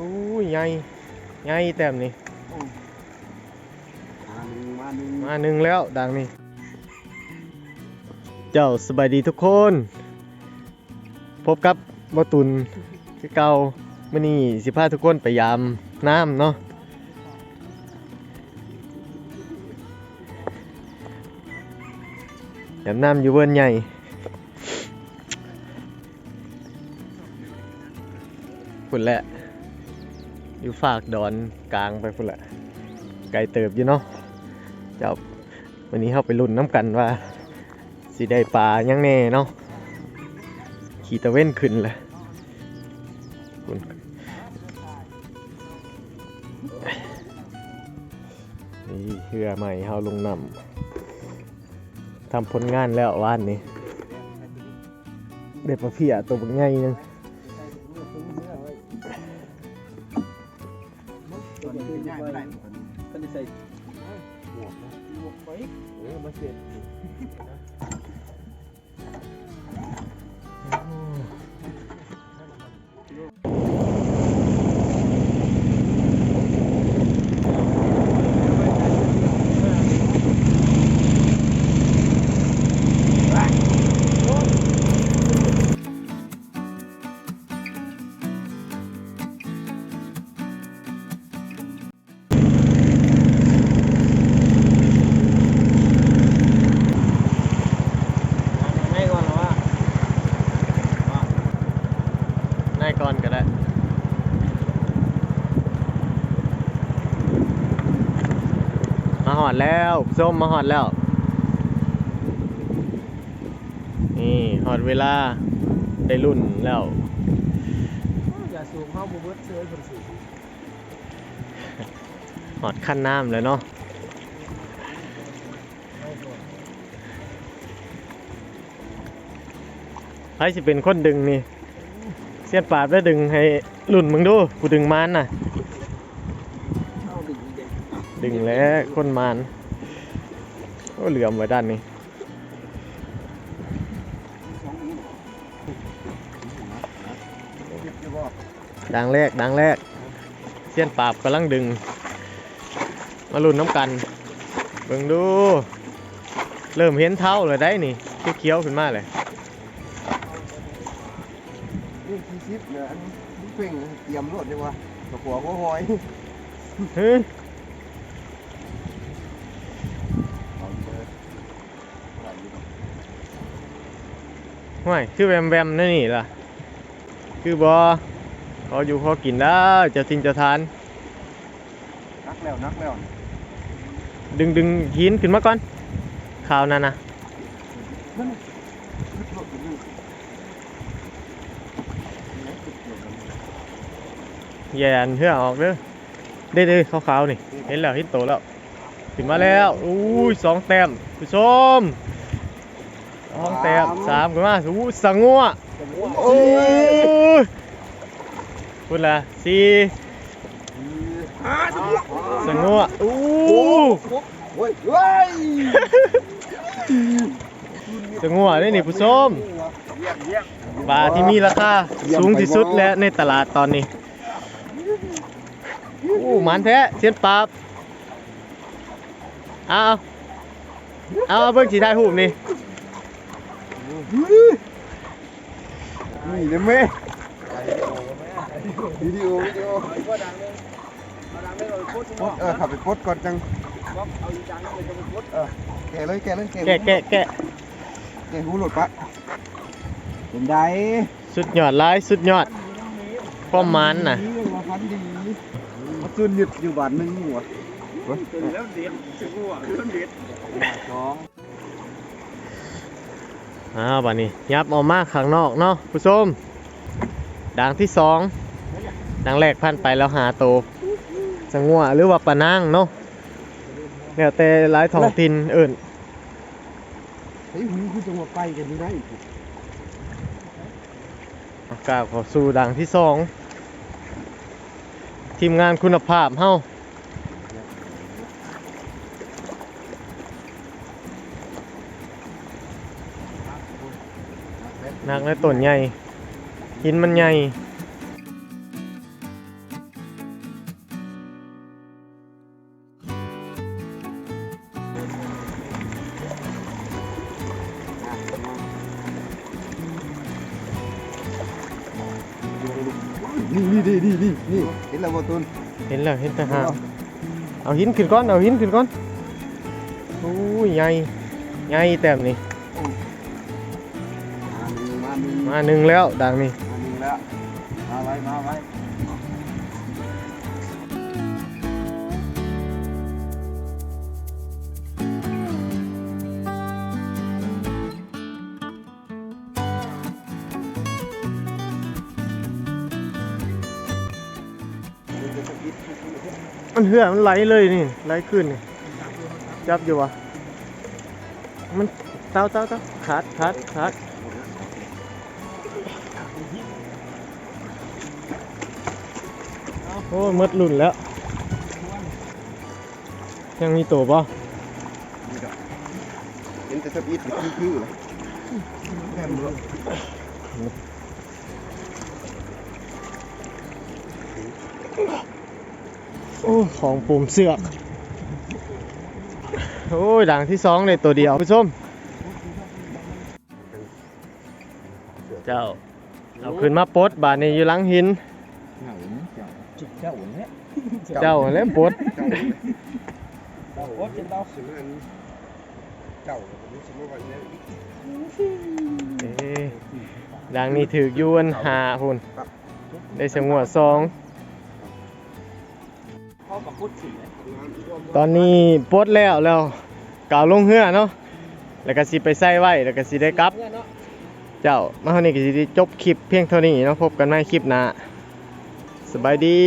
โอ้ยใหญ่ใหญ่แต้มนี่มาหนึ่งมาหนึ่งมาหนึ่งแล้วดังนี่เจ้าสบายดีทุกคน พบกับบตุนคือเก่ามื่อนี้สิพาทุกคนไปยามน้ำเนาะยามน้ำอยู่เวินใหญ่พุ่นแหละ อยู่ฝากดอนกลางไปพุ่นแหละไกลเติบอยู่เนาะเจ้าวันนี้เข้าไปลุ้นน้ำกันว่าสิได้ปลายังแน่เนาะขี่ตะเว้นขึ้นเลยคุณนี่เรือใหม่เฮาลงนำทำผลงานแล้ววานนี้ได้ปลาเพียตัวบักใหญ่นึง เให้ก่อนก็ได้มาหอดแล้วส้มมาหอดแล้ว นี่หอดเวลาได้รุ่นแล้ว อย่าสูงเข้าบูเบิร์ตเสื้อคนสูงหอดขั้นน้ำเลยเนาะไม่ก่อนใครสิเป็นคนดึงนี่ เสียนปาบได้ดึงให้รุ่นมึงดู กูดึงมานน่ะ ดึงแล้วคนมานโอ้เหลื่อมไว้ด้านนี้ดังแรกดังแรก เสี้ยนปราบกำลังดึง มาลุ้นน้ำกันเบิ่งดู เริ่มเห็นเท้าเลยได้นี่เคี้ยวๆขึ้นมาเลย ที่ซิปเนี่ยอันนี้เพ่งเตรียมรถดีกว่าตะกัวก็หอยเฮึห่วยคือแวมแวมนั่นนี่ล่ะ คือบอพออยู่พอกินแล้วจะทิ้งจะทาน นักแล้วนักแล้ว ดึงดึงหินขึ้นมาก่อนข่าวนั่นนะ นั่นขึ้นรถไปเลย แย่นเพื่อออกเด้อเด้อๆขาวๆนี่ เห็นแล้วเห็นโตแล้วขึ้นมาแล้วอุ้ยสองแต้มผู้ชมสองแต้มสามขึ้นมาอู้สังงัวโอ้ยพูดละสี่สังงัวอู้สังงัวนี่นี่ผู้ชมเยี่ยมเยี่ยมปลาที่มีราคาสูงที่สุดและในตลาดตอนนี้ อู้หมันแท้เสียนปราบเอาเอาเอาเบิ่งสีได้หูปนี่นี่นะแม่วิดีโอวิดีโอก็ดังเลยเอาดังเลยเราโคตรโพสเออขับไปโพสก่อนจังว่าเอาอีจังเลยจะไปโคตรแกะเลยแกะเลยแกะแกะแกะแกะหูหลุดปะเป็นไดสุดยอดหลายสุดยอดความมันน่ะ มาพันดีมาตื่นหยุดอยู่บ้านนึงหัวแล้วเด็ดจะกูอะเรื่องเด็ดสองอ้าวบัดนี้ยับออกมาข้างนอกเนาะผู้ชมดังที่สองดังแรกพันไปแล้วหาโตวสังงัวหรือว่าปลานางเนาะแล้วแต่หลายท้องถิ่นเอิ่นเฮ้ยหูคือจังหวะไปกันนี่ได้กล่าวเขอสู่ดังที่สอง ทีมงานคุณภาพเฮานักและต้นใหญ่หินมันใหญ่ นี่นี่นี่นี่นี่เห็นแล้วบ่ตุนเห็นแล้วเห็นแต่หางเอาหินขึ้นก่อน เอาหินขึ้นก่อนโอ้ยใหญ่ใหญ่แต้มนี่มาหนึ่งมาหนึ่งมาหนึ่งแล้วดังนี่มาหนึ่งแล้วมาไว้มาไว้ มันเหือมันไหลเลยนี่ไหลขึ้นนี่จับอยู่วะมันเต้าเต้าเต้าขาดขาดขาดโอ้หมดรุ่นแล้ว ยังมีตัวปะเห็นแต่สปีดคือคือเลยแค่มือ โอ้ของปุ่มเสือก โอ้ยด่างที่สองเลยตัวเดียวผู้ชม เจ้าเอาขึ้นมาปลดบาดนี้อยู่หลังหินเหงาเจ้าจิกเจ้าเนี่ยเจ้าแล้วปลดเจ้าเราโคตรเป็นเราสิมันเจ้านี่สิมันว่าเนี่ยเอ้ยด่างนี้ถือกอยูอันหาพุ่นได้สงวดสอง ตอนนี้ปลดแล้วแล้วกล่าวลงเหือเนาะแล้วก็สิไปใส่ไว้แล้วก็สิได้กลับเนี่ยเนาะเจ้ามาเท่านี้ก็สิได้จบคลิปเพียงเท่านี้เนาะพบกันใหม่คลิปหน้าสบายดี